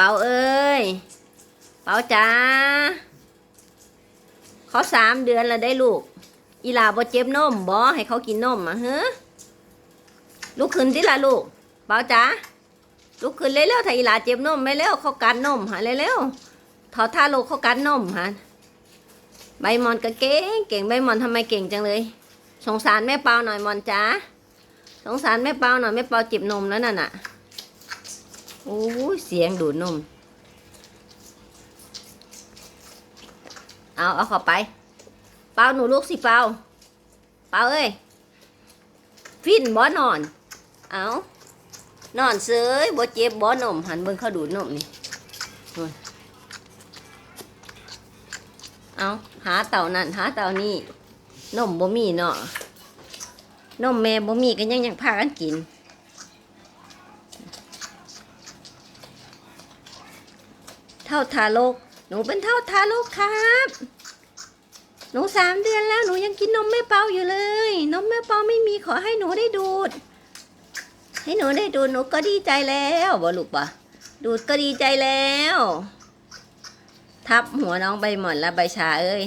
เปาเอ้ย เปาจ้าเขาสามเดือนแล้วได้ลูก อีหลาบ่เจ็บนมบ่ให้เขากินนมอะเฮ้ลูกขึ้นสิล่ะลูก เปาจ้าลูกขึ้นเร็วๆถ้าอีหลาเจ็บนมไม่เร็วเขากันนมหาเร็วๆถอดท่าลูกเขากันนมหาใบมอนก็เก่งเก่งใบมอนทำไมเก่งจังเลย สงสารแม่เปาหน่อยมอนจ้าสงสารแม่เปาหน่อยแม่เปาเจ็บนมแล้วน่ะน่ะ โอ้ยเสียงดูดนม เอา เอาเข้าไป เปาหนูลูกสิเปาเปาเอ้ย ฟินบ่นอน เอานอนเสยบ่เจ็บบ่นม หันเบิ่งเขาดูดนมนี่ เอาหาเต่านั่นหาเต่านี่นมบ่มีเนาะนมแม่บ่มีก็ยังยังพากันกิน เท่าทารก หนูเป็นเท่าทารกครับ หนูสามเดือนแล้วหนูยังกินนมแม่เปาอยู่เลย นมแม่เปาไม่มีขอให้หนูได้ดูด ให้หนูได้ดูดหนูก็ดีใจแล้วบอลูกปะดูดก็ดีใจแล้ว ทับหัวน้องใบหม่อนและใบชาเอ้ย